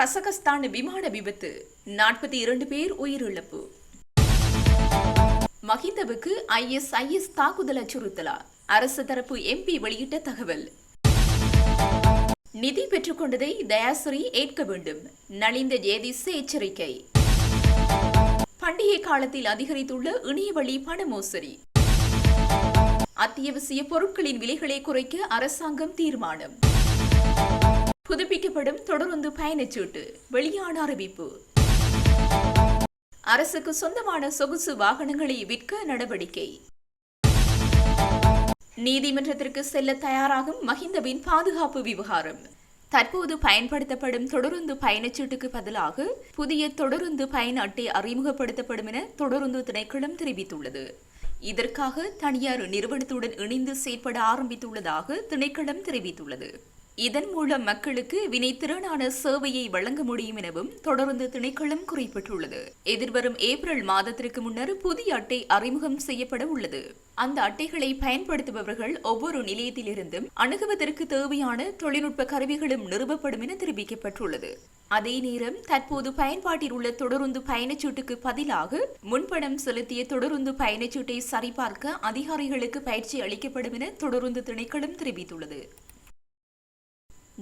Kazakhstan விமான விபத்து. நாற்பத்தி இரண்டு பேர் உயிரிழப்பு. மஹிந்தவுக்கு ஐஎஸ்ஐஎஸ் தாக்குதல் அச்சுறுத்தலா? அரசு தரப்பு எம்பி வெளியிட்ட தகவல். நிதி பெற்றுக்கொண்டதை தயாசிரி ஏற்க வேண்டும். நலிந்த ஜேதிஸ் எச்சரிக்கை. பண்டிகை காலத்தில் அதிகரித்துள்ள இணையவழி பண மோசடி. அத்தியாவசிய பொருட்களின் விலைகளை குறைக்க அரசாங்கம் தீர்மானம். புதுப்பிக்கப்படும் தொடருந்து பயணச்சீட்டு வெளியான அறிவிப்பு. அரசுக்கு சொந்தமான சொகுசு வாகனங்களை விற்க நடவடிக்கை. நீதிமன்றத்திற்கு செல்ல தயாராகும் மஹிந்தவின் பாதுகாப்பு விவகாரம். தற்போது பயன்படுத்தப்படும் தொடருந்து பயணச்சீட்டுக்கு பதிலாக புதிய தொடருந்து பயண அட்டை அறிமுகப்படுத்தப்படும் என தொடருந்து திணைக்களம் தெரிவித்துள்ளது. இதற்காக தனியார் நிறுவனத்துடன் இணைந்து செயற்பட ஆரம்பித்துள்ளதாக திணைக்களம் தெரிவித்துள்ளது. இதன் மூலம் மக்களுக்கு வினைத்திறனான சேவையை வழங்க முடியும் எனவும் தொடர்ந்து திணைக்களம் குறிப்பிட்டுள்ளது. எதிர்வரும் ஏப்ரல் மாதத்திற்கு முன்னர் புதிய அட்டை அறிமுகம் செய்யப்பட உள்ளது. அந்த அட்டைகளை பயன்படுத்துபவர்கள் ஒவ்வொரு நிலையத்திலிருந்தும் அணுகுவதற்கு தேவையான தொழில்நுட்ப கருவிகளும் நிறுவப்படும் என தெரிவிக்கப்பட்டுள்ளது. அதே நேரம் தற்போது பயன்பாட்டில் உள்ள தொடருந்து பயணச்சீட்டுக்கு பதிலாக முன்பணம் செலுத்திய தொடருந்து பயணச்சீட்டை சரிபார்க்க அதிகாரிகளுக்கு பயிற்சி அளிக்கப்படும் என தொடருந்து திணைக்களம் தெரிவித்துள்ளது.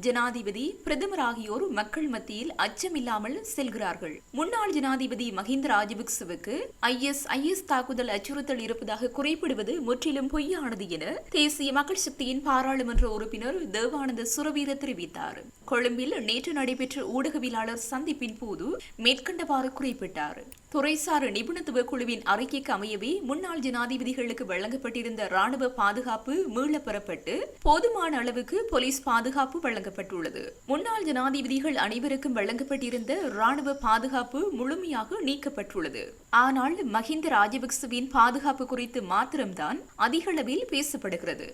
ஜனாதிபதி பிரதமர் ஆகியோர் மக்கள் மத்தியில் அச்சமில்லாமல் செல்கிறார்கள். முன்னாள் ஜனாதிபதி மஹிந்த ராஜபக்சவுக்கு ஐஎஸ் ஐஎஸ் தாக்குதல் அச்சுறுத்தல் இருப்பதாக குறிப்பிடுவது முற்றிலும் பொய்யானது என தேசிய மக்கள் சக்தியின் பாராளுமன்ற உறுப்பினர் தேவானந்த சுரவீர தெரிவித்தார். கொழும்பில் நேற்று நடைபெற்ற ஊடகவியலாளர் சந்திப்பின் போது மேற்கண்டவாறு குறிப்பிட்டார். துறைசார் நிபுணத்துவ குழுவின் அறிக்கைக்கு அமையவே முன்னாள் ஜனாதிபதிகளுக்கு வழங்கப்பட்டிருந்த ராணுவ பாதுகாப்பு மீளப்பெறப்பட்டு போதுமான அளவுக்கு போலீஸ் பாதுகாப்பு வழங்கப்பட்டுள்ளது. முன்னாள் ஜனாதிபதிகள் அனைவருக்கும் வழங்கப்பட்டிருந்த ராணுவ பாதுகாப்பு முழுமையாக நீக்கப்பட்டுள்ளது. ஆனால் மஹிந்த ராஜபக்சவின் பாதுகாப்பு குறித்து மாத்திரம்தான் அதிகளவில் பேசப்படுகிறது.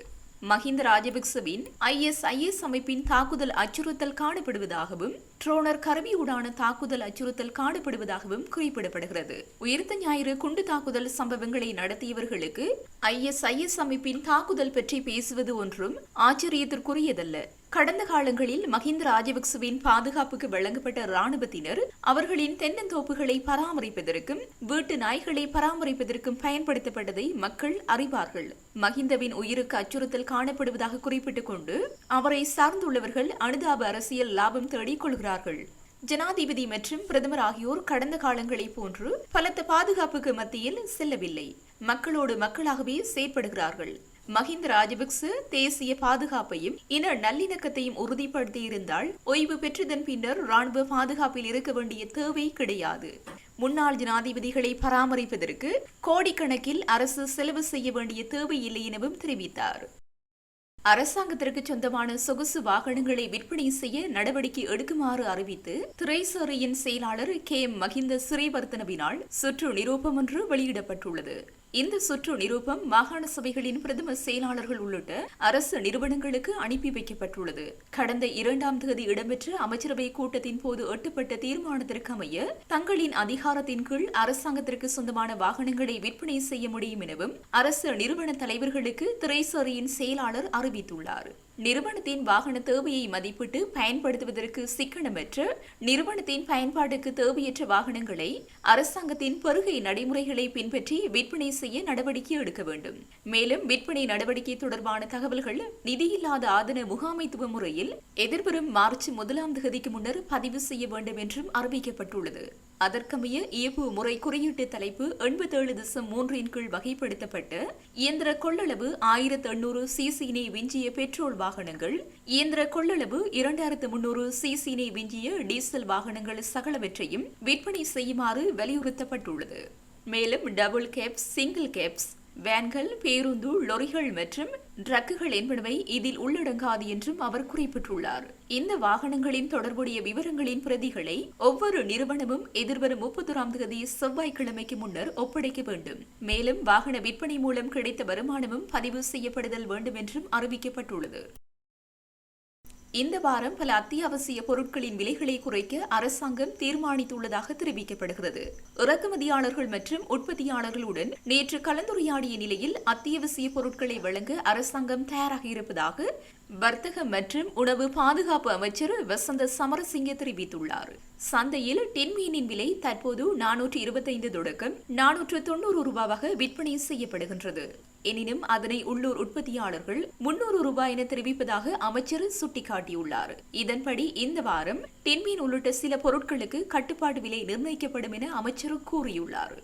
மஹிந்த ராஜபக்சவின் ஐஎஸ்ஐஎஸ் அமைப்பின் தாக்குதல் அச்சுறுத்தல் காணப்படுவதாகவும் ட்ரோனர் கருவியூடான தாக்குதல் அச்சுறுத்தல் காணப்படுவதாகவும் குறிப்பிடப்படுகிறது. உயிர்த்த ஞாயிறு குண்டு தாக்குதல் சம்பவங்களை நடத்தியவர்களுக்கு ஐஎஸ்ஐஎஸ் அமைப்பின் தாக்குதல் பற்றி பேசுவது ஒன்றும் ஆச்சரியத்திற்குரியதல்ல. கடந்த காலங்களில் மஹிந்த ராஜபக்சவின் பாதுகாப்புக்கு வழங்கப்பட்ட ராணுவத்தினர் அவர்களின் தென்னந்தோப்புகளை பராமரிப்பதற்கும் வீட்டு நாய்களை பராமரிப்பதற்கும் பயன்படுத்தப்பட்டதை மக்கள் அறிவார்கள். மஹிந்தவின் உயிருக்கு அச்சுறுத்தல் காணப்படுவதாக குறிப்பிட்டுக் கொண்டு அவரை சார்ந்துள்ளவர்கள் அனுதாப அரசியல் லாபம் தேடிக் வருகிறார்கள் ஜனாதிபதி மற்றும் பிரதமர் ஆகியோர் கடந்த காலங்களைப் போன்று பலத்த பாதுகாப்புக்கு மத்தியில் செல்லவில்லை. மக்களோடு மக்களாகவே செயற்படுகிறார்கள். மஹிந்த ராஜபக்ச தேசிய பாதுகாப்பையும் இன நல்லிணக்கத்தையும் உறுதிப்படுத்தியிருந்தால் ஓய்வு பெற்றதன் பின்னர் ராணுவ பாதுகாப்பில் இருக்க வேண்டிய தேவை கிடையாது. முன்னாள் ஜனாதிபதிகளை பராமரிப்பதற்கு கோடிக்கணக்கில் அரசு செலவு செய்ய வேண்டிய தேவை இல்லை எனவும் தெரிவித்தார். அரசாங்கத்திற்கு சொந்தமான சொகுசு வாகனங்களை விற்பனை செய்ய நடவடிக்கை எடுக்குமாறு அறிவித்து திரைசேரியின் செயலாளர் கே. மகிந்த மஹிந்த சிறைவர்த்தனவினால் சுற்று நிரூபம் ஒன்று வெளியிடப்பட்டுள்ளது. இந்த சுற்று நிரூபம் மாகாண சபைகளின் பிரதம செயலாளர்கள் உள்ளிட்ட அரசு நிறுவனங்களுக்கு அனுப்பி வைக்கப்பட்டுள்ளது. கடந்த இரண்டாம் தேதி இடம்பெற்ற அமைச்சரவை கூட்டத்தின் போது எட்டப்பட்ட தீர்மானத்திற்கு அமைய தங்களின் அதிகாரத்தின் கீழ் அரசாங்கத்திற்கு சொந்தமான வாகனங்களை விற்பனை செய்ய முடியும் எனவும் அரசு நிறுவன தலைவர்களுக்கு திரைசேரியின் செயலாளர் அறிவித்துள்ளார். நிறுவனத்தின் வாகன தேவையை மதிப்பிட்டு பயன்படுத்துவதற்கு சிக்கனமற்ற நிறுவனத்தின் பயன்பாட்டுக்கு தேவையற்ற வாகனங்களை அரசாங்கத்தின் பெருகை நடைமுறைகளை பின்பற்றி விற்பனை செய்ய நடவடிக்கை எடுக்க வேண்டும். மேலும் விற்பனை நடவடிக்கை தொடர்பான தகவல்கள் நிதியில்லாத ஆதன முகாமைத்துவ முறையில் எதிர்வரும் மார்ச் முதலாம் தேதிக்கு முன்னர் பதிவு செய்ய வேண்டும் என்றும் அறிவிக்கப்பட்டுள்ளது. அதற்கமைய இயப்பு முறை குறியீட்டு தலைப்பு எண்பத்தேழு திசம் மூன்றின் கீழ் வகைப்படுத்தப்பட்டு இயந்திர கொள்ளளவு ஆயிரத்து எண்ணூறு சிசினை விஞ்சிய பெட்ரோல் வாகனங்கள் இயந்திர கொள்ளளவு இரண்டாயிரத்து முன்னூறு சிசினை விஞ்சிய டீசல் வாகனங்கள் சகலவற்றையும் விற்பனை செய்யுமாறு வலியுறுத்தப்பட்டுள்ளது. மேலும் டபுள் கேப்ஸ் சிங்கிள் கேப்ஸ் வேன்கள் பேருந்து லொரிகள் மற்றும் ட்ரக்குகள் என்பனவை இதில் உள்ளடங்காது என்றும் அவர் குறிப்பிட்டுள்ளார். இந்த வாகனங்களின் தொடர்புடைய விவரங்களின் பிரதிகளை ஒவ்வொரு நிறுவனமும் எதிர்வரும் முப்பத்தொராம் தேதி செவ்வாய்க்கிழமைக்கு முன்னர் ஒப்படைக்க வேண்டும். மேலும் வாகன விற்பனை மூலம் கிடைத்த வருமானமும் பதிவு செய்யப்படுதல் வேண்டும் என்றும் அறிவிக்கப்பட்டுள்ளது. இந்த வாரம் பல அத்தியாவசிய பொருட்களின் விலைகளை குறைக்க அரசாங்கம் தீர்மானித்துள்ளதாக தெரிவிக்கப்படுகிறது. இறக்குமதியாளர்கள் மற்றும் உற்பத்தியாளர்களுடன் நேற்று கலந்துரையாடிய நிலையில் அத்தியாவசிய பொருட்களை வழங்க அரசாங்கம் தயாராக இருப்பதாக வர்த்தக மற்றும் உணவு பாதுகாப்பு அமைச்சர் வசந்த சமரசிங்க தெரிவித்துள்ளார். சந்தையில் டென்மீனின் விலை தற்போது நானூற்று இருபத்தைந்து தொடக்கம் நானூற்று தொண்ணூறு ரூபாவாக விற்பனை செய்யப்படுகின்றது. எனினும் அதனை உள்ளூர் உற்பத்தியாளர்கள் முன்னூறு ரூபாய் என தெரிவிப்பதாக அமைச்சர் சுட்டிக்காட்டியுள்ளார். இதன்படி இந்த வாரம் டென்மீன் உள்ளிட்ட சில பொருட்களுக்கு கட்டுப்பாடு விலை நிர்ணயிக்கப்படும் என அமைச்சர் கூறியுள்ளார்.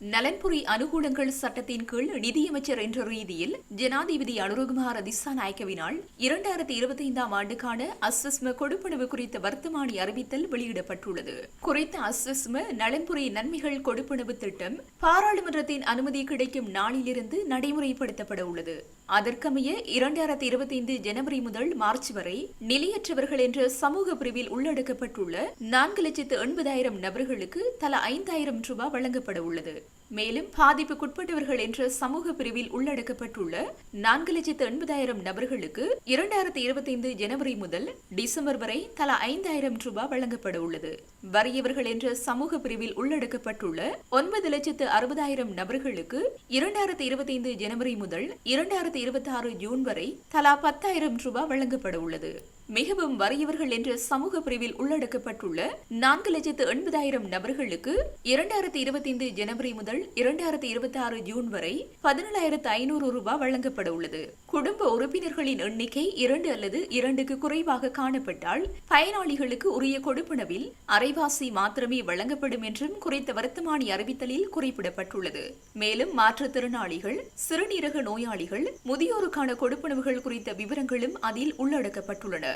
நலன்புரி அனுகூலங்கள் சட்டத்தின் கீழ் நிதியமைச்சர் என்ற ரீதியில் ஜனாதிபதி அனுரகுமார் திசாநாயக்கவினால் இரண்டாயிரத்தி இருபத்தி ஐந்தாம் ஆண்டுக்கான அஸ்வஸ்ம கொடுப்பனவு குறித்த வர்த்தமானி அறிவித்தல் வெளியிடப்பட்டுள்ளது. குறித்த அஸ்வஸ்ம நலன்புரி நன்மைகள் கொடுப்பனவு திட்டம் பாராளுமன்றத்தின் அனுமதி கிடைக்கும் நாளிலிருந்து நடைமுறைப்படுத்தப்பட உள்ளது. அதற்கமைய இரண்டாயிரத்தி இருபத்தி ஐந்து ஜனவரி முதல் மார்ச் வரை நிலையற்றவர்கள் என்ற சமூக பிரிவில் உள்ளடக்கப்பட்டுள்ள நான்கு லட்சத்து எண்பதாயிரம் நபர்களுக்கு தலா ஐந்தாயிரம் ரூபாய் வழங்கப்பட உள்ளது. மேலும் பாதிப்புக்குட்பட்டவர்கள் என்ற சமூக பிரிவில் உள்ளடக்கப்பட்டுள்ள நான்கு லட்சத்து எண்பதாயிரம் நபர்களுக்கு இரண்டாயிரத்தி இருபத்தி ஐந்து ஜனவரி முதல் டிசம்பர் வரை தலா ஐந்தாயிரம் ரூபாய் வழங்கப்பட உள்ளது. வறியவர்கள் என்ற சமூக பிரிவில் உள்ளடக்கப்பட்டுள்ள ஒன்பது லட்சத்து அறுபதாயிரம் நபர்களுக்கு இரண்டாயிரத்தி இருபத்தி ஐந்து ஜனவரி முதல் இரண்டாயிரத்தி இருபத்தி ஆறு ஜூன் வரை தலா பத்தாயிரம் ரூபாய் வழங்கப்பட உள்ளது. மிகவும் வறியவர்கள் என்ற சமூக பிரிவில் உள்ளடக்கப்பட்டுள்ள நான்கு லட்சத்து எண்பதாயிரம் நபர்களுக்கு இரண்டாயிரத்தி இருபத்தி ஐந்து ஜனவரி முதல் இரண்டாயிரத்தி இருபத்தி ஆறு ஜூன் வரை பதினேழாயிரத்து ஐநூறு ரூபாய் வழங்கப்பட உள்ளது. குடும்ப உறுப்பினர்களின் எண்ணிக்கை இரண்டு அல்லது இரண்டுக்கு குறைவாக காணப்பட்டால் பயனாளிகளுக்கு உரிய கொடுப்பனவில் அரைவாசி மாத்திரமே வழங்கப்படும் என்றும் குறித்த வர்த்தமானி அறிவித்தலில் குறிப்பிடப்பட்டுள்ளது. மேலும் மாற்றுத்திறனாளிகள் சிறுநீரக நோயாளிகள் முதியோருக்கான கொடுப்பனவுகள் குறித்த விவரங்களும் அதில் உள்ளடக்கப்பட்டுள்ளன.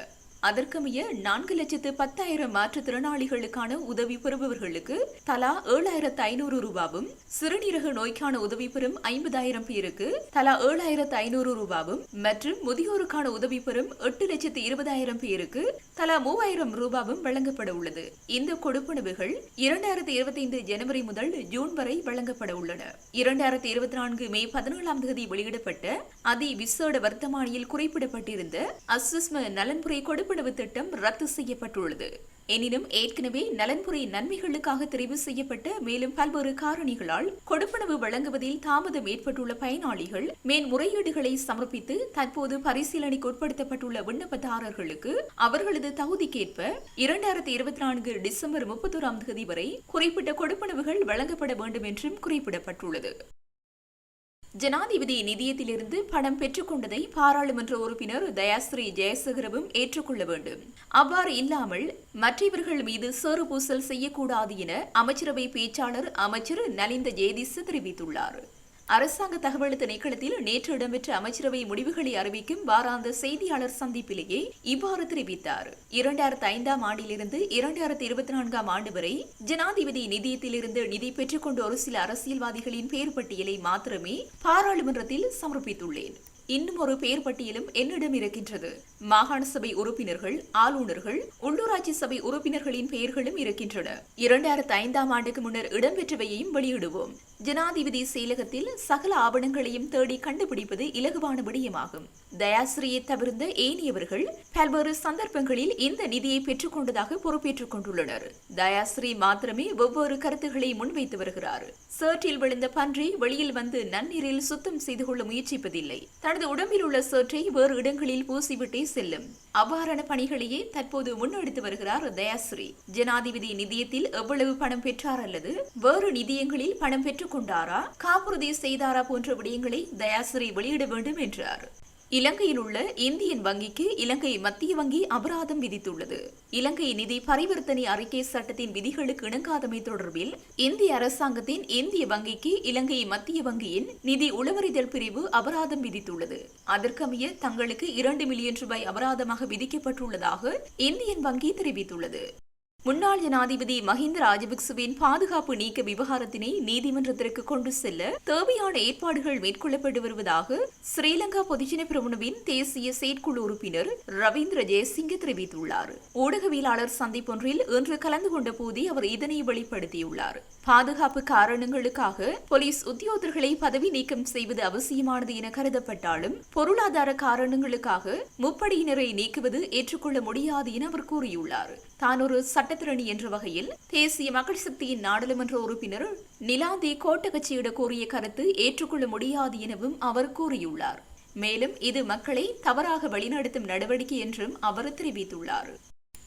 அதற்கமைய நான்கு லட்சத்து பத்தாயிரம் மாற்றுத்திறனாளிகளுக்கான உதவி பெறுபவர்களுக்கு தலா ஏழாயிரத்து ஐநூறு ரூபாவும் சிறுநீரக நோய்க்கான உதவி பெறும் ஐம்பதாயிரம் பேருக்கு தலா ஏழாயிரத்து ஐநூறு ரூபாவும் மற்றும் முதியோருக்கான உதவி பெறும் எட்டு லட்சத்து இருபதாயிரம் பேருக்கு தலா மூவாயிரம் ரூபாவும் வழங்கப்பட உள்ளது. இந்த கொடுப்பனவுகள் இரண்டாயிரத்தி இருபத்தி ஐந்து ஜனவரி முதல் ஜூன் வரை வழங்கப்பட உள்ளன. இரண்டாயிரத்தி இருபத்தி நான்கு மே பதினேழாம் தேதி வெளியிடப்பட்ட அதி விசேட வர்த்தமானியில் குறிப்பிடப்பட்டிருந்த அசுஸ்ம நலன்புரை கொடுப்பு கொடுப்பனவு திட்டம் ரத்து செய்யப்பட்டுள்ளது. எனினும் ஏற்கனவே நலன்புரை நன்மைகளுக்காக தெரிவு செய்யப்பட்ட மேலும் பல்வேறு காரணிகளால் கொடுப்பனவு வழங்குவதில் தாமதம் ஏற்பட்டுள்ள பயனாளிகள் மேன்முறையீடுகளை சமர்ப்பித்து தற்போது பரிசீலனைக்கு உட்படுத்தப்பட்டுள்ள விண்ணப்பதாரர்களுக்கு அவர்களது தகுதிக்கேற்ப இரண்டாயிரத்தி இருபத்தி நான்கு டிசம்பர் முப்பத்தோராம் தேதி வரை குறிப்பிட்ட கொடுப்பனவுகள் வழங்கப்பட வேண்டும் என்றும் குறிப்பிடப்பட்டுள்ளது. ஜனாதிபதி நிதியத்திலிருந்து பணம் பெற்றுக்கொண்டதை பாராளுமன்ற உறுப்பினர் தயாஸ்ரீ ஜெயசகரவும் ஏற்றுக்கொள்ள வேண்டும். அவ்வாறு இல்லாமல் மற்றவர்கள் மீது சேறு பூசல் செய்யக்கூடாது என அமைச்சரவை பேச்சாளர் அமைச்சர் நலிந்த ஜெயதிஸ் தெரிவித்துள்ளார். அரசாங்க தகவல் திணைக்களத்தில் நேற்று இடம்பெற்ற அமைச்சரவை முடிவுகளை அறிவிக்கும் வாராந்த செய்தியாளர் சந்திப்பிலேயே இவ்வாறு தெரிவித்தார். இரண்டாயிரத்தி ஐந்தாம் ஆண்டிலிருந்து இரண்டாயிரத்தி இருபத்தி நான்காம் ஆண்டு வரை ஜனாதிபதி நிதியத்திலிருந்து நிதி பெற்றுக்கொண்ட ஒரு சில அரசியல்வாதிகளின் பெயர் பட்டியலை மாத்திரமே பாராளுமன்றத்தில் சமர்ப்பித்துள்ளேன். இன்னும் ஒரு பெயர் பட்டியலும் என்னிடம் இருக்கின்றது. மாகாண சபை உறுப்பினர்கள் ஆளுநர்கள் உள்ளூராட்சி சபை உறுப்பினர்களின் பெயர்களும் இருக்கின்றன. இரண்டாயிரத்தி ஐந்தாம் ஆண்டுக்கு முன்னர் இடம்பெற்றவையையும் வெளியிடுவோம். ஜனாதிபதி செயலகத்தில் சகல ஆவணங்களையும் தேடி கண்டுபிடிப்பது இலகுவான விடயமாகும். தயாசிரியை தவிர்ந்த ஏனியவர்கள் பல்வேறு சந்தர்ப்பங்களில் இந்த நிதியை பெற்றுக்கொண்டதாக பொறுப்பேற்றுக் கொண்டுள்ளனர். தயாஸ்ரீ மாத்திரமே ஒவ்வொரு கருத்துக்களை முன்வைத்து வருகிறார். சேற்றில் விழுந்த பன்றி வெளியில் வந்து நன்னீரில் சுத்தம் செய்து கொள்ள முயற்சிப்பதில்லை. தனது உடம்பில் உள்ள சேற்றை வேறு இடங்களில் பூசிவிட்டே செல்லும். அவ்வாறான பணிகளையே தற்போது முன்னெடுத்து வருகிறார் தயாஸ்ரீ ஜனாதிபதி நிதியத்தில் எவ்வளவு பணம் பெற்றார் அல்லது வேறு நிதியங்களில் பணம் பெற்றுக் ஏற்றுக்கொண்டாரா? காப்புறுதி செய்தாரா போன்ற விடயங்களை தயாசிரி வெளியிட வேண்டும் என்றார். இலங்கையில் உள்ள இந்தியன் வங்கிக்கு இலங்கை மத்திய வங்கி அபராதம் விதித்துள்ளது. இலங்கை நிதி பரிவர்த்தனை அறிக்கை சட்டத்தின் விதிகளுக்கு இணங்காதமை தொடர்பில் இந்திய அரசாங்கத்தின் இந்திய வங்கிக்கு இலங்கை மத்திய வங்கியின் நிதி உளவறிதல் பிரிவு அபராதம் விதித்துள்ளது. அதற்கமைய தங்களுக்கு இரண்டு மில்லியன் ரூபாய் அபராதமாக விதிக்கப்பட்டுள்ளதாக இந்தியன் வங்கி தெரிவித்துள்ளது. முன்னாள் ஜனாதிபதி மஹிந்த ராஜபக்சவின் பாதுகாப்பு நீக்க விவகாரத்தினை நீதிமன்றத்திற்கு கொண்டு செல்ல தேவையான ஏற்பாடுகள் மேற்கொள்ளப்பட்டு வருவதாக ஸ்ரீலங்கா பொதுஜன பிரமுனவின் தேசிய செயற்குழு உறுப்பினர் ரவீந்திர ஜெயசிங்க தெரிவித்துள்ளார். ஊடகவியலாளர் சந்திப்பொன்றில் இன்று கலந்து கொண்ட போதே அவர் இதனை வெளிப்படுத்தியுள்ளார். பாதுகாப்பு காரணங்களுக்காக போலீஸ் உத்தியோகர்களை பதவி நீக்கம் செய்வது அவசியமானது என கருதப்பட்டாலும் பொருளாதார காரணங்களுக்காக முப்படையினரை நீக்குவது ஏற்றுக்கொள்ள முடியாது என அவர் கூறியுள்ளார். தான் ஒரு சட்டத்திரணி என்ற வகையில் தேசிய மக்கள் சக்தியின் நாடாளுமன்ற உறுப்பினர் நிலாந்தி கோட்டகச்சியிட கூறிய கருத்து ஏற்றுக்கொள்ள முடியாது எனவும் அவர் கூறியுள்ளார். மேலும் இது மக்களை தவறாக வழிநடத்தும் நடவடிக்கை என்றும் அவர் தெரிவித்துள்ளார்.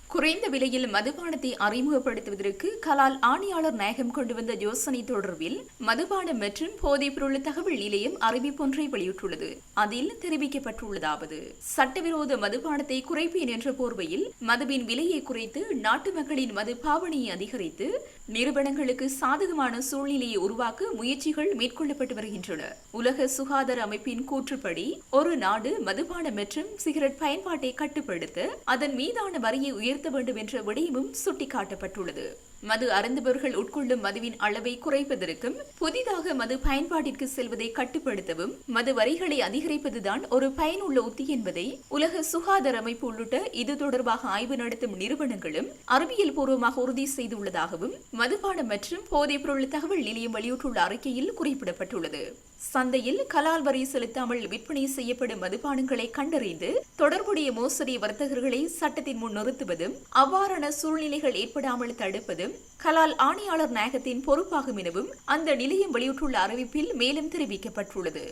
குறைந்த விலையில் மதுபானத்தை அறிமுகப்படுத்துவதற்கு கலால் ஆணையாளர் நாயகம் கொண்டு வந்த யோசனை தொடர்பில் மதுபானம் மற்றும் போதைப்பொருள் தகவல் நிலையம் அறிவிப்பொன்றை வெளியிட்டுள்ளது. அதில் தெரிவிக்கப்பட்டுள்ளதாவது சட்டவிரோத மதுபானத்தை குறைப்பேன் என்ற போர்வையில் மதுவின் விலையை குறைத்து நாட்டு மக்களின் மது பாவனையை அதிகரித்து நிறுவனங்களுக்கு சாதகமான சூழ்நிலையை உருவாக்க முயற்சிகள் மேற்கொள்ளப்பட்டு வருகின்றன. உலக சுகாதார அமைப்பின் கூற்றுப்படி ஒரு நாடு மதுபானம் மற்றும் சிகரெட் பயன்பாட்டை கட்டுப்படுத்த அதன் மீதான வரியை உயர்த்த வேண்டும் என்ற விடயமும் சுட்டிக்காட்டப்பட்டுள்ளது. மது அருந்துபவர்கள் உட்கொள்ளும் மதுவின் அளவை குறைப்பதற்கும் புதிதாக மது பயன்பாட்டிற்கு செல்வதை கட்டுப்படுத்தவும் மது வரிகளை அதிகரிப்பதுதான் ஒரு பயனுள்ள உத்தி என்பதை உலக சுகாதார அமைப்பு உள்ளிட்ட இது தொடர்பாக ஆய்வு நடத்தும் நிறுவனங்களும் அறிவியல் பூர்வமாக உறுதி செய்துள்ளதாகவும் மதுபானம் மற்றும் போதைப்பொருள் தகவல் நிலையம் வெளியிட்டுள்ள அறிக்கையில் குறிப்பிடப்பட்டுள்ளது. சந்தையில் கலால் வரி செலுத்தாமல் விற்பனை செய்யப்படும் மதுபானங்களை கண்டறிந்து தொடர்புடைய மோசடி வர்த்தகர்களை சட்டத்தின் முன் நிறுத்துவதும் அவ்வாறான சூழ்நிலைகள் ஏற்படாமல் தடுப்பதும் கலால் ஆணையாளர் நாயகத்தின் பொறுப்பாகும் எனவும் அந்த நிலையம் வெளியிட்டுள்ள அறிவிப்பில் மேலும் தெரிவிக்கப்பட்டுள்ளது.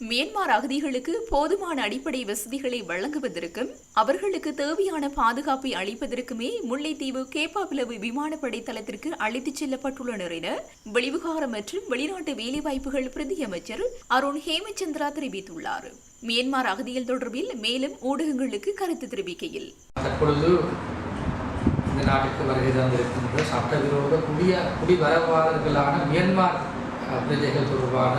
மியன்மார் அகதிகளுக்கு போதுமான அடிப்படை வசதிகளை வழங்குவதற்கும் அவர்களுக்கு தேவையான பாதுகாப்பை அளிப்பதற்குமே முல்லைத்தீவு கேப்பாபிலவு விமானப்படை தளத்திற்கு அழைத்துச் செல்லப்பட்டுள்ளனர் என வெளிவிகார மற்றும் வெளிநாட்டு வேலைவாய்ப்புகள் பிரதி அமைச்சர் அருண் ஹேமச்சந்திரா தெரிவித்துள்ளார். மியன்மார் அகதிகள் தொடர்பில் மேலும் ஊடகங்களுக்கு கருத்து தெரிவிக்கையில். இந்த நாட்டுக்கு வருகை தந்திருக்கின்ற சட்டவிரோத குடிய குடிவரவாளர்களான மியன்மார் பிரஜைகள் தொடர்பான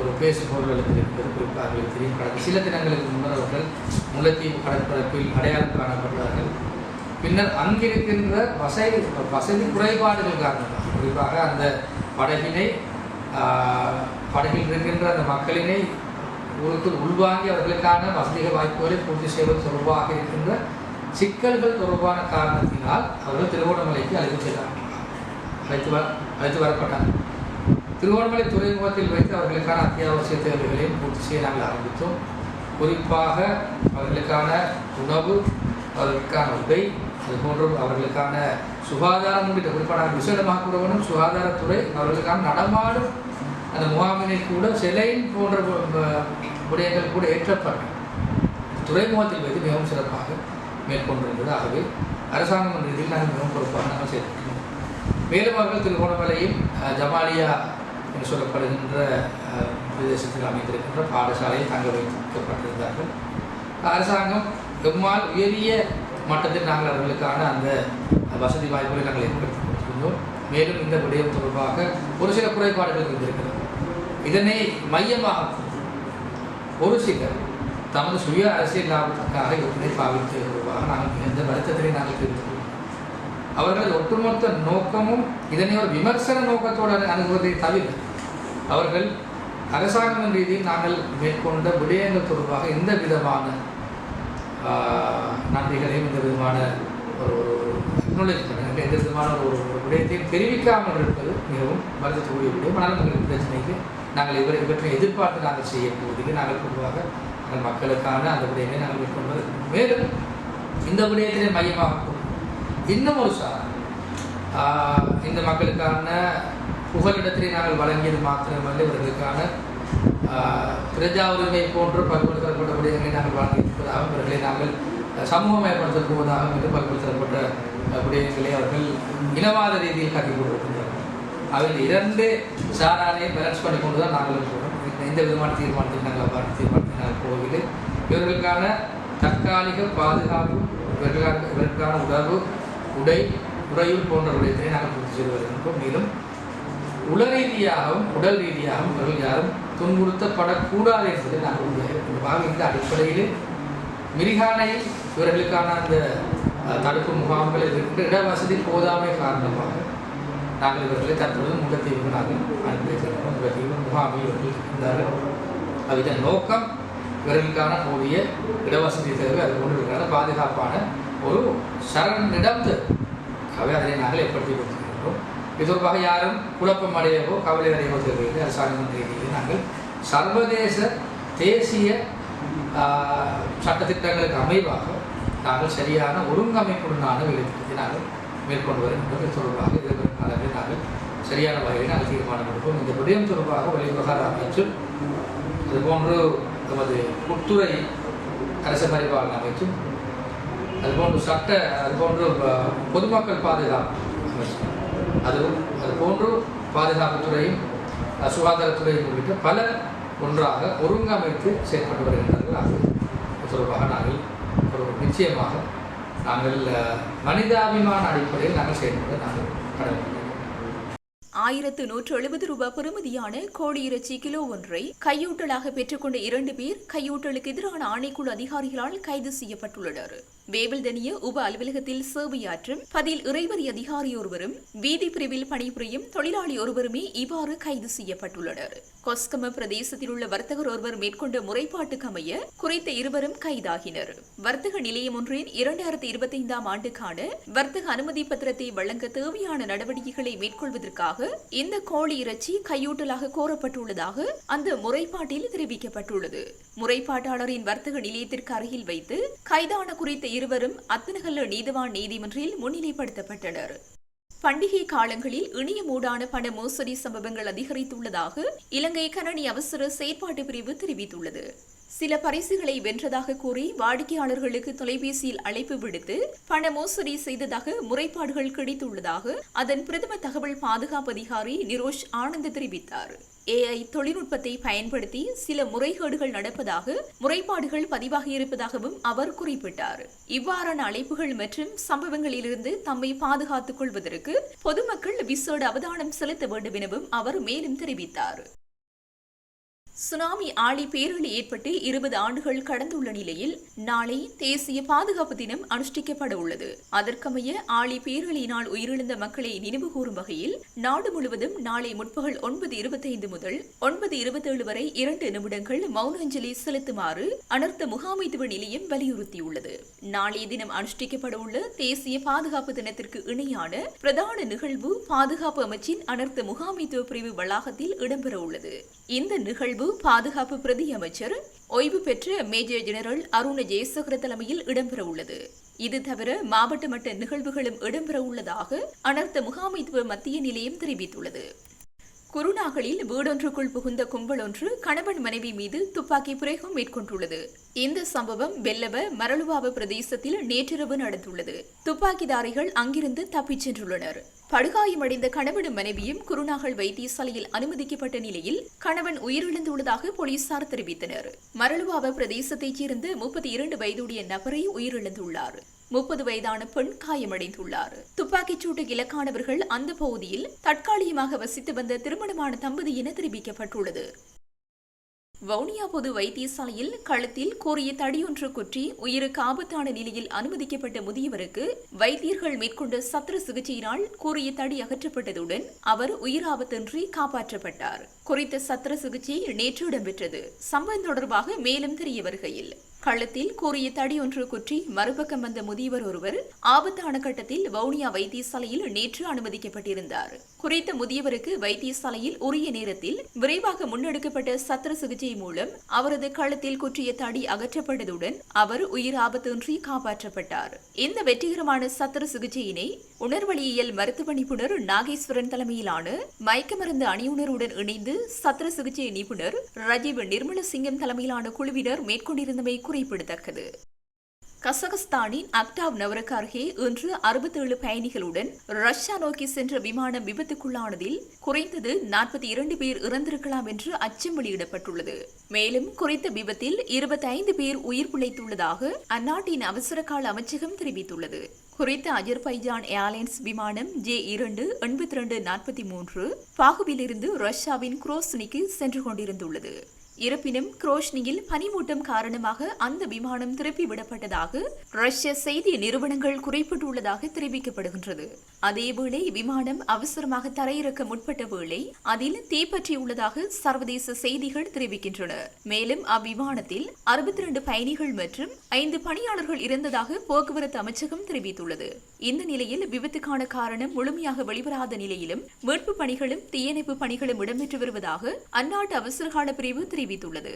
ஒரு பேசுபொருள் எழுந்திருக்கிறது குறிப்பாக அவர்களுக்கு தெரியும். கடந்த சில தினங்களுக்கு முன்னர் அவர்கள் முல்லைத்தீவு கடற்பரப்பில் அடையாளம் காணப்பட்டார்கள். பின்னர் அங்கிருக்கின்ற வசதி வசதி குறைபாடுகள் காரணமாக குறிப்பாக அந்த படகினை படகில் இருக்கின்ற அந்த மக்களினை ஊருக்குள் உள்வாங்கி அவர்களுக்கான வசதிக வாய்ப்புகளை பூர்த்தி செய்வது தொடர்பாக இருக்கின்ற சிக்கல்கள் தொடர்பான காரணத்தினால் அவர்கள் திருவோணமலைக்கு அழைத்து சென்றார்கள் அழைத்து வர அழைத்து வரப்பட்டார்கள். திருவோணமலை துறைமுகத்தில் வைத்து அவர்களுக்கான அத்தியாவசிய தேவைகளையும் பூர்த்தி செய்ய நாங்கள் ஆரம்பித்தோம். குறிப்பாக அவர்களுக்கான உணவு அவர்களுக்கான உடை அதுபோன்று அவர்களுக்கான சுகாதாரம் உள்ளிட்ட குறிப்பாக விசேடமாக கூட சுகாதாரத்துறை அவர்களுக்கான நடமாடும் அந்த முகாமினை கூட சிலைன் போன்ற விடயங்கள் கூட ஏற்றப்பட்ட துறைமுகத்தில் வைத்து மிகவும் சிறப்பாக மேற்கொண்டிருந்தது ஆகவே அரசாங்கம் ரீதியில் நாங்கள் மிகவும் பொறுப்பாக நாங்கள் செய்திருக்கிறோம். மேலும் அவர்கள் திருகோணமலையில் ஜமாலியா என்று சொல்லப்படுகின்ற பிரதேசத்தில் அமைந்திருக்கின்ற பாடசாலையில் தங்க வைக்கப்பட்டிருந்தார்கள். அரசாங்கம் எம்மால் உயரிய மட்டத்தில் நாங்கள் அவர்களுக்கான அந்த வசதி வாய்ப்புகளை நாங்கள் ஏற்படுத்தி கொடுத்திருந்தோம். மேலும் இந்த விடயம் தொடர்பாக ஒரு சில குறைபாடுகள் இருந்திருக்கிறது. இதனை மையமாக ஒரு சிலர் தமது சுய அரசியல் லாபத்துக்காக இதனை பாவித்து வருவாக நாங்கள் இந்த வருத்தத்தினை நாங்கள் அவர்கள் ஒட்டுமொத்த நோக்கமும் இதனை ஒரு விமர்சன நோக்கத்தோடு அணுகுவதை தவிர அவர்கள் அரசாங்கம் ரீதியில் நாங்கள் மேற்கொண்ட விடயங்கள் தொடர்பாக எந்த விதமான நன்றிகளையும் எந்த விதமான ஒரு ஒரு அக்னாலேஜ்மெண்ட் எந்த விதமான ஒரு ஒரு விடயத்தையும் தெரிவிக்காமல் இருப்பது மிகவும் வருத்தக்கூடிய விடயம். ஆனால் எங்களுக்கு பிரச்சனைக்கு நாங்கள் இவரை இவற்றை எதிர்பார்த்து நாங்கள் செய்யக்கூடியது நாங்கள் பொதுவாக எங்கள் மக்களுக்கான அந்த விடயங்களை நாங்கள் மேற்கொள்வது. மேலும் இந்த விடயத்திலே மையமாக இன்னும் ஒரு சாரம் இந்த மக்களுக்கான புகலிடத்திலே நாங்கள் வழங்கியது மாத்திரமல்ல இவர்களுக்கான பிரஜா உரிமை போன்ற பல்வேறு விடயங்களை நாங்கள் வழங்கியிருப்பதாகவும் இவர்களை நாங்கள் சமூகம் சமூகமயப்படுத்தப் போவதாகவும் என்று பல்வேறு அஹ், விடயங்களை அவர்கள் இனவாத ரீதியில் கட்டி கொண்டிருக்கின்றனர். அதில் இரண்டு சாராரையும் பேலன்ஸ் பண்ணி கொண்டு தான் நாங்களும் போகிறோம் இந்த- எந்த விதமான தீர்மானத்தில் நாங்கள் பார்த்து தீர்மானத்தில் நாங்கள் போகவில்லை. இவர்களுக்கான தற்காலிக பாதுகாப்பு இவர்களுக்கான இவர்களுக்கான உணவு உடை உறையூர் போன்ற விடயத்தை நாங்கள் பூர்த்தி செய்து வருகின்றோம் மேலும் உள ரீதியாகவும் உடல் ரீதியாகவும் இவர்கள் யாரும் துன்புறுத்தப்படக்கூடாது என்பதை நாங்கள் உண்மையாக இந்த அடிப்படையில் மிரிகானையில் இவர்களுக்கான அந்த தடுப்பு முகாம்களில் இருக்கின்ற இடவசதி போதாமை காரணமாக நாங்கள் இவர்களை தற்பொழுது முகத்தீவு நாங்கள் அனுப்பி வைத்திருக்கிறோம். முகத்தீவு முகாமில் இவர்கள் இருந்தார்கள் அது இதன் நோக்கம் இவர்களுக்கான போதிய இடவசதி தேவை. அது போன்று பாதுகாப்பான ஒரு சரண் இடம் அவை நாங்கள் ஏற்படுத்தி கொடுத்திருக்கிறோம். இது யாரும் குழப்பம் அடையவோ கவலை அடையவோ தேவையில்லை. அரசாங்கம் ரீதியில் நாங்கள் சர்வதேச தேசிய சட்டத்திட்டங்களுக்கு அமைவாக நாங்கள் சரியான ஒருங்கமைப்புடனான வேலைத்திட்டத்தை நாங்கள் மேற்கொண்டு வருகின்றோம் இது தொடர்பாக எதிர்வரும் காலங்களில் நாங்கள் சரியான வகையில் நாங்கள் தீர்மானம் எடுப்போம். இந்த விடயம் தொடர்பாக வெளிவிவகார அமைச்சர் அதுபோன்று நமது உட்துறை அரச பரிபாலன அமைச்சும் அது போன்று சட்ட அது போன்று பொதுமக்கள் பாதுகாப்பு. அதுவும் அது போன்று பாதுகாப்புத்துறையும் துறையும் சுகாதாரத்துறையும் உள்ளிட்ட பல ஒன்றாக ஒருங்கமைத்து செயல்பட்டு வருகின்றார்கள் அது தொடர்பாக நாங்கள் ஒரு நிச்சயமாக நாங்கள் மனிதாபிமான அடிப்படையில் நாங்கள் செயல்பட நாங்கள் கடமை ஆயிரத்து நூற்று எழுபது ரூபாய் பெறுமதியான கோழி இறைச்சி கிலோ ஒன்றை கையூட்டலாக பெற்றுக்கொண்ட இரண்டு பேர் கையூட்டலுக்கு எதிரான ஆணைக்குழு அதிகாரிகளால் கைது செய்யப்பட்டுள்ளனர். வேவல்தனிய உப அலுவலகத்தில் சேவையாற்றும் பதில் இறைவரி அதிகாரி ஒருவரும் வீதி பிரிவில் பணிபுரியும் தொழிலாளி ஒருவருமே இவ்வாறு கைது செய்யப்பட்டுள்ளனர். கொஸ்கம பிரதேசத்தில் உள்ள வர்த்தகர் ஒருவர் மேற்கொண்ட முறைப்பாட்டுக்கு அமைய குறித்த இருவரும் கைதாகினர். வர்த்தக நிலையம் ஒன்றின் இரண்டாயிரத்தி இருபத்தைந்தாம் ஆண்டுக்கான வர்த்தக அனுமதி பத்திரத்தை வழங்க தேவையான நடவடிக்கைகளை மேற்கொள்வதற்காக இந்த கோழி இறைச்சி கையூட்டலாக கோரப்பட்டுள்ளதாக அந்த முறைப்பாட்டில் தெரிவிக்கப்பட்டுள்ளது. முறைப்பாட்டாளரின் வர்த்தக நிலையத்திற்கு அருகில் வைத்து கைதான குறித்த இருவரும் அத்தனகல்ல நீதிவான் நீதிமன்றில் முன்னிலைப்படுத்தப்பட்டனர். பண்டிகை காலங்களில் இணையமூடான பண மோசடி சம்பவங்கள் அதிகரித்துள்ளதாக இலங்கை கணனி அவசர செயற்பாட்டு பிரிவு தெரிவித்துள்ளது. சில பரிசுகளை வென்றதாக கூறி வாடிக்கையாளர்களுக்கு தொலைபேசியில் அழைப்பு விடுத்து பண மோசடி செய்ததாக முறைப்பாடுகள் கிடைத்துள்ளதாக அதன் பிரதம தகவல் பாதுகாப்பு அதிகாரி நிரோஷ் ஆனந்த் தெரிவித்தார். ஏஐ தொழில்நுட்பத்தை பயன்படுத்தி சில முறைகேடுகள் நடப்பதாக முறைப்பாடுகள் பதிவாகியிருப்பதாகவும் அவர் குறிப்பிட்டார். இவ்வாறான அழைப்புகள் மற்றும் சம்பவங்களிலிருந்து தம்மை பாதுகாத்துக் கொள்வதற்கு பொதுமக்கள் விசேட அவதானம் செலுத்த வேண்டும் எனவும் அவர் மேலும் தெரிவித்தார். சுனாமி ஆழி பேரழி ஏற்பட்டு இருபது ஆண்டுகள் கடந்துள்ள நிலையில் நாளை தேசிய பாதுகாப்பு தினம் அனுஷ்டிக்கப்பட உள்ளது. அதற்கமைய ஆழி பேரழியினால் உயிரிழந்த மக்களை நினைவுகூரும் வகையில் நாடு முழுவதும் நாளை முற்பகல் ஒன்பது இருபத்தைந்து முதல் ஒன்பது இருபத்தேழு வரை இரண்டு நிமிடங்கள் மௌன அஞ்சலி செலுத்துமாறு அனர்த்த முகாமைத்துவ நிலையம் வலியுறுத்தியுள்ளது. நாளைய தினம் அனுஷ்டிக்கப்பட உள்ள தேசிய பாதுகாப்பு தினத்திற்கு இணையான பிரதான நிகழ்வு பாதுகாப்பு அமைச்சின் அனர்த்த முகாமைத்துவ பிரிவு வளாகத்தில் இடம்பெற உள்ளது. இந்த நிகழ்வு பாதுகாப்பு பிரதி அமைச்சர் ஓய்வு பெற்ற மேஜர் ஜெனரல் அருண ஜெயசகர தலைமையில் இடம்பெற உள்ளது இது தவிர மாவட்ட மட்ட நிகழ்வுகளும் இடம்பெற உள்ளதாக அனர்த்த முகாமைத்துவ மத்திய நிலையம் தெரிவித்துள்ளது. குருநாகலில் வீடொன்றுக்குள் புகுந்த கும்பல் ஒன்று கணவன் மனைவி மீது துப்பாக்கி பிரயோகம் மேற்கொண்டுள்ளது. இந்த சம்பவம் வெல்லவ மரளுவாவ பிரதேசத்தில் நேற்றிரவு நடந்துள்ளது. துப்பாக்கிதாரிகள் அங்கிருந்து தப்பிச் சென்றுள்ளனர். படுகாயமடைந்த கணவனும் மனைவியும் குருநாகல் வைத்தியசாலையில் அனுமதிக்கப்பட்ட நிலையில் கணவன் உயிரிழந்துள்ளதாக போலீசார் தெரிவித்தனர். மரளுவாவ பிரதேசத்தைச் சேர்ந்த முப்பத்தி இரண்டு வயதுடைய நபரை உயிரிழந்துள்ளார். முப்பது வயதான பெண் காயமடைந்துள்ளார். துப்பாக்கிச் சூட்டு இலக்கானவர்கள் அந்த பகுதியில் தற்காலிகமாக வசித்து வந்த திருமணமான தம்பதி என தெரிவிக்கப்பட்டுள்ளது. வவுனியா பொது வைத்தியசாலையில் கழுத்தில் கூறிய தடியொன்று குற்றி உயிருக்கு ஆபத்தான நிலையில் அனுமதிக்கப்பட்ட முதியவருக்கு வைத்தியர்கள் மேற்கொண்ட சத்திர சிகிச்சையினால் கூறிய தடி அகற்றப்பட்டதுடன் அவர் உயிராபத்தின்றி காப்பாற்றப்பட்டார். குறித்த சத்திர சிகிச்சை நேற்று இடம்பெற்றது. சம்பவம் தொடர்பாக மேலும் தெரிய வருகையில். கழுத்தில் கூறிய தடி ஒன்று குற்றி மறுபக்கம் வந்த முதியவர் ஒருவர் ஆபத்தான கட்டத்தில் வவுனியா வைத்தியசாலையில் நேற்று அனுமதிக்கப்பட்டிருந்தார். குறித்த முதியவருக்கு வைத்தியசாலையில் உரிய நேரத்தில் விரைவாக முன்னெடுக்கப்பட்ட சத்திர சிகிச்சை மூலம் அவரது கழுத்தில் குற்றிய தடி அகற்றப்பட்டதுடன் அவர் உயிர் ஆபத்தின்றி காப்பாற்றப்பட்டார். இந்த வெற்றிகரமான சத்திர சிகிச்சையினை உணர்வழியியல் மருத்துவ நிபுணர் நாகேஸ்வரன் தலைமையிலான மயக்க மருந்து அணியுணருடன் இணைந்து சத்திர சிகிச்சை நிபுணர் ரஜீவ் நிர்மலசிங்கம் தலைமையிலான குழுவினர் மேற்கொண்டிருந்தமை குறிப்பிடத்தக்கது. கசகஸ்தானின் அக்டாவ் நவருக்கு அருகே இன்று அறுபத்தேழு பயணிகளுடன் ரஷ்யா நோக்கி சென்ற விமானம் விபத்துக்குள்ளானதில் குறைந்தது நாற்பத்தி இரண்டு பேர் இறந்திருக்கலாம் என்று அச்சம் வெளியிடப்பட்டுள்ளது. மேலும் குறித்த விபத்தில் இருபத்தைந்து பேர் உயிர் பிழைத்துள்ளதாக அந்நாட்டின் அவசரகால அமைச்சகம் தெரிவித்துள்ளது. குறித்த அஜர்பைஜான் ஏர்லைன்ஸ் விமானம் ஜே இரண்டு எண்பத்தி ரெண்டு நாற்பத்தி மூன்று பாகுவிலிருந்து ரஷ்யாவின் குரோஸ்னிக்கு சென்று கொண்டிருந்துள்ளது. இருப்பினும் குரோஷ்னியில் பனிமூட்டம் காரணமாக அந்த விமானம் திருப்பி விடப்பட்டதாக ரஷ்ய செய்தி நிறுவனங்கள் குறிப்பிட்டுள்ளதாக தெரிவிக்கப்படுகின்றது. அதேவேளை விமானம் அவசரமாக தரையிறக்க முற்பட்ட வேளை அதில் தீப்பற்றியுள்ளதாக சர்வதேச செய்திகள் தெரிவிக்கின்றன. மேலும் அவ்விமானத்தில் அறுபத்தி இரண்டு பயணிகள் மற்றும் ஐந்து பணியாளர்கள் இருந்ததாக போக்குவரத்து அமைச்சகம் தெரிவித்துள்ளது. இந்த நிலையில் விபத்துக்கான காரணம் முழுமையாக வெளிவராத நிலையிலும் மீட்பு பணிகளும் தீயணைப்பு பணிகளும் இடம்பெற்று வருவதாக அந்நாட்டு அவசரகால பிரிவு தெரிவித்துள்ளது. தெரிவித்துள்ளது